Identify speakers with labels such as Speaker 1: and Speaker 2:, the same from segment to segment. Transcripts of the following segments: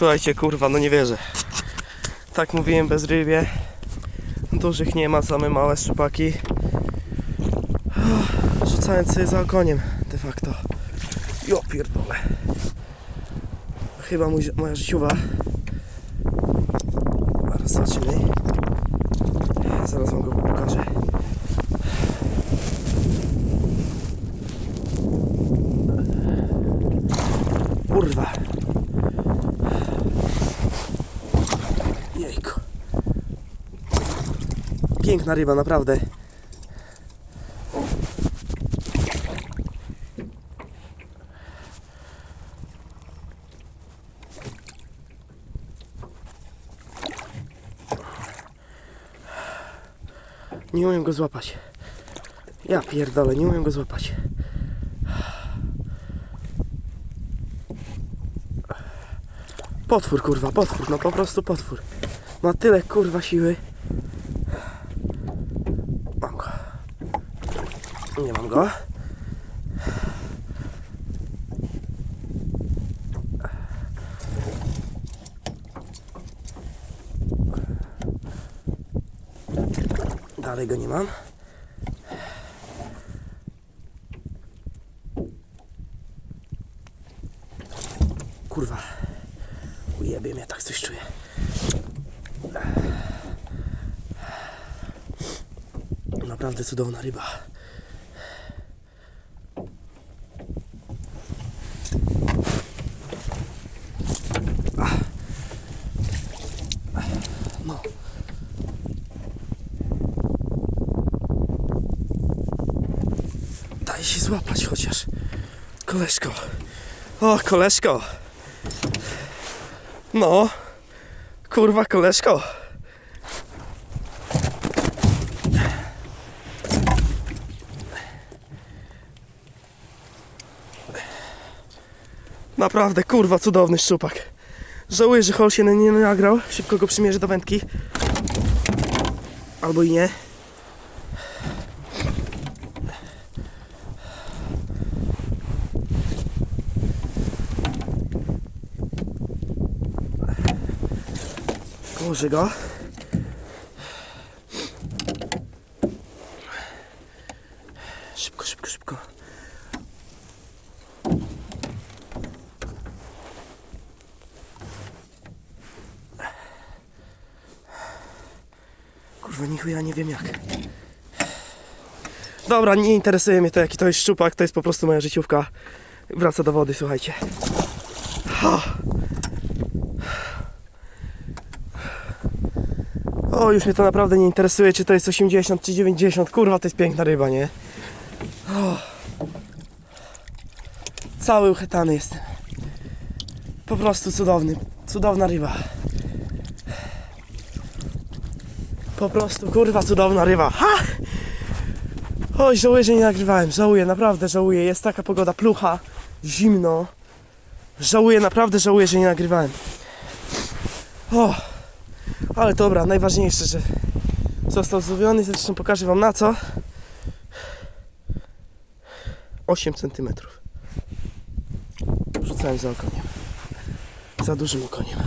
Speaker 1: Słuchajcie, kurwa, no nie wierzę. Tak mówiłem bez rybie. Dużych nie ma, same małe szczupaki. Rzucając sobie za okoniem, de facto. Jo, pierdolę. Chyba mój, moja życiowa. Zaraz zobaczymy. Zaraz wam go pokażę. Kurwa. Piękna ryba, naprawdę. Nie umiem go złapać. Ja pierdolę, nie umiem go złapać. Potwór, kurwa, potwór, no po prostu potwór. Ma tyle, kurwa, siły. Mam go. Nie mam go. Dalej go nie mam. Kurwa. Ujebie mnie, tak coś czuję. Naprawdę cudowna ryba. No. Daj się złapać chociaż. Koleżko. O, koleżko. No. Kurwa, koleżko. Naprawdę, kurwa, cudowny szczupak. Żałuję, że Hol się nie nagrał. Szybko go przymierzę do wędki. Albo i nie. Położę go. Szybko, szybko, szybko. Kurwa, nichu ja nie wiem jak. Dobra, nie interesuje mnie to jaki to jest szczupak, to jest po prostu moja życiówka. Wraca do wody, słuchajcie. Ha. O, już mnie to naprawdę nie interesuje, czy to jest 80 czy 90. Kurwa, to jest piękna ryba, nie? O. Cały uchytany jestem. Po prostu cudowny. Cudowna ryba. Po prostu, kurwa, cudowna ryba. Ha! Oj, żałuję, że nie nagrywałem. Żałuję, naprawdę żałuję. Jest taka pogoda plucha, zimno. Żałuję, naprawdę żałuję, że nie nagrywałem. O! Ale dobra, najważniejsze, że został złowiony. Zresztą pokażę Wam na co. 8 cm. Rzucałem za okoniem. Za dużym okoniem.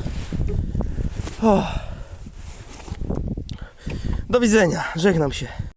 Speaker 1: O. Do widzenia. Żegnam się.